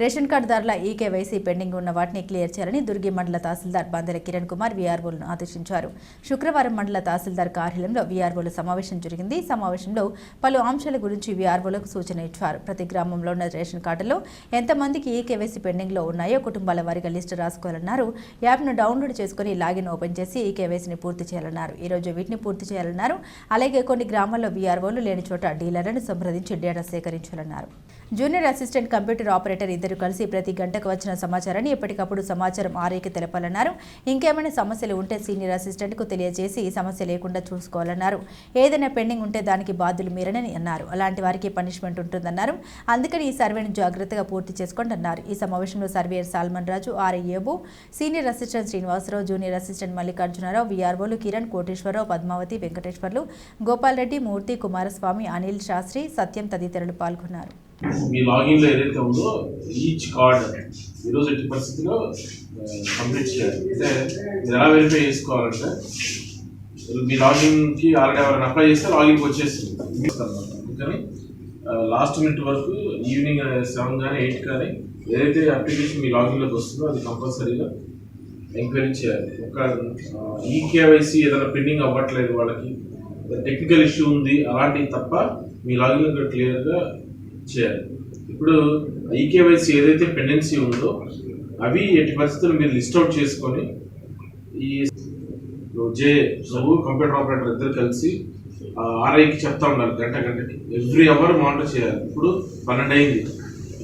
Ration card దారుల eKYC pending ఉన్న వాటిని క్లియర్ చేయాలని దుర్గి మండల తహసీల్దార్ బందెల కిరణ్ కుమార్ వీఆర్ఓలను ఆదేశించారు. శుక్రవారం మండల తహసీల్దార్ కార్యాలయంలో వీఆర్ఓల సమావేశం జరిగింది. సమావేశంలో పలు అంశాల గురించి వీఆర్ఓలకు సూచన ఇచ్చారు. ప్రతి గ్రామంలో ఉన్న రేషన్ కార్డులో ఎంతమందికి ఈకేవైసీ పెండింగ్లో ఉన్నాయో కుటుంబాల వారిగా లిస్టు రాసుకోవాలన్నారు. యాప్ను డౌన్లోడ్ చేసుకుని లాగిన్ ఓపెన్ చేసి ఈ పూర్తి చేయాలన్నారు. ఈ రోజు వీటిని పూర్తి చేయాలన్నారు. అలాగే కొన్ని గ్రామాల్లో వీఆర్ఓలు లేని చోట డీలర్లను సంప్రదించి డేటా సేకరించాలన్నారు. జూనియర్ అసిస్టెంట్ కంప్యూటర్ ఆపరేటర్ ఇద్దరు కలిసి ప్రతి గంటకు వచ్చిన సమాచారాన్ని ఎప్పటికప్పుడు సమాచారం ఆరేకి తెలపాలన్నారు. ఇంకేమైనా సమస్యలు ఉంటే సీనియర్ అసిస్టెంట్కు తెలియజేసి ఈ సమస్య లేకుండా చూసుకోవాలన్నారు. ఏదైనా పెండింగ్ ఉంటే దానికి బాధ్యులు మీరని అన్నారు. అలాంటి వారికి పనిష్మెంట్ ఉంటుందన్నారు. అందుకని ఈ సర్వేను జాగ్రత్తగా పూర్తి చేసుకోండి అన్నారు. ఈ సమావేశంలో surveyor salmon Raju ఆర్ఐఏబు senior assistant Srinivasarao junior assistant Mallikarjunarao వీఆర్ఓలు Kiran Koteswararao Padmavathi Venkateswarlu Gopal Reddy Murthy Kumaraswamy Anil Sastry Satyam తదితరులు పాల్గొన్నారు. మీ లాగిన్లో ఏదైతే ఉందో ఈచ్ కార్డ్ ఈరోజు ఎట్టి పరిస్థితిలో కంప్లీట్ చేయాలి. అంటే మీరు ఎలా వెరిఫై చేసుకోవాలంటే మీ లాగిన్కి ఆల్రెడీ ఎవరైనా అప్లై చేస్తే లాగిన్కి వచ్చేస్తుంది. అందుకని లాస్ట్ మినిట్ వరకు ఈవినింగ్ సెవెన్ కానీ ఎయిట్ కానీ ఏదైతే అప్లికేషన్ మీ లాగిన్లోకి వస్తుందో అది కంపల్సరీగా ఎంక్వైరీ చేయాలి. ఒక ఈకేవైసీ ఏదైనా పెండింగ్ అవ్వట్లేదు వాళ్ళకి టెక్నికల్ ఇష్యూ ఉంది అలాంటివి తప్ప మీ లాగిన్లో క్లియర్గా చేయాలి ఇప్పుడు ఈకేవైసీ ఏదైతే పెండెన్సీ ఉందో అవి ఎట్టి పరిస్థితులు మీరు లిస్ట్ అవుట్ చేసుకొని ఈ జే నువ్వు కంప్యూటర్ ఆపరేటర్ ఇద్దరు కలిసి ఆర్ఐకి చెప్తా ఉండాలి గంట గంటకి. ఎవ్రీ అవర్ మానిటర్ చేయాలి. ఇప్పుడు పన్నెండు అయింది.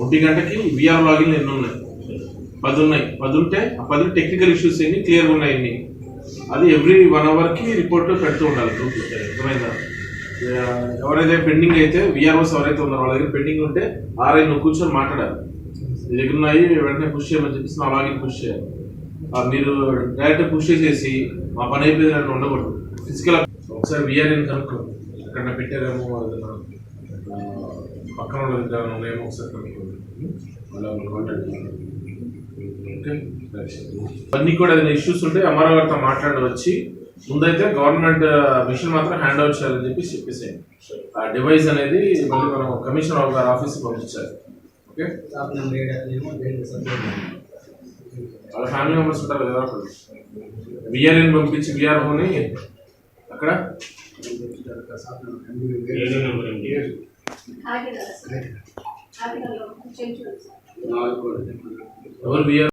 ఒంటి గంటకి విఆర్ లాగిన్ ఎన్ని ఉన్నాయి? పది ఉన్నాయి. పది ఉంటే ఆ పది టెక్నికల్ ఇష్యూస్ ఎన్ని? క్లియర్గా ఉన్నాయి అది ఎవ్రీ వన్ అవర్కి రిపోర్ట్ పెడుతూ ఉండాలి. గ్రూప్లో అర్థమైందా? ఎవరైతే పెండింగ్ అయితే విఆర్ఓస్ ఎవరైతే ఉన్నారో వాళ్ళ దగ్గర పెండింగ్ ఉంటే ఆర్ఐ నువ్వు కూర్చొని మాట్లాడాలి. మీ దగ్గర ఉన్నాయి వెంటనే పుష్ చేయమని చెప్పేసి నా లాగిన్ పుష్ చేయాలి. మీరు డైరెక్ట్ పుష్ చేసేసి మా పని అయిపోయింది అని ఉండకూడదు. ఫిజికల్ ఒకసారి విఆర్ఐని కనుక్కో ఎక్కడ పెట్టారేమో వాళ్ళ పక్కన వాళ్ళ దగ్గర ఉన్నాయేమో ఒకసారి కనుక్కోండి. వాళ్ళ కాంటాక్ట్ ఓకే? అన్నీ కూడా ఏదైనా ఇష్యూస్ ఉంటే అమరావతితో మాట్లాడి వచ్చి ముందైతే గవర్నమెంట్ మిషన్ మాత్రం హ్యాండ్ అవుట్ చేయాలని చెప్పి చెప్పేసేయండి. ఆ డివైస్ అనేది మళ్ళీ మనం కమిషనర్ గారి ఆఫీస్కి పంపించాలి. ఓకే? వాళ్ళ ఫ్యామిలీ మెంబర్స్ ఉంటారు కదా అప్పుడు. విఆర్ఎన్ పంపించి విఆర్ఓని అక్కడ? ఎవరు బిఆర్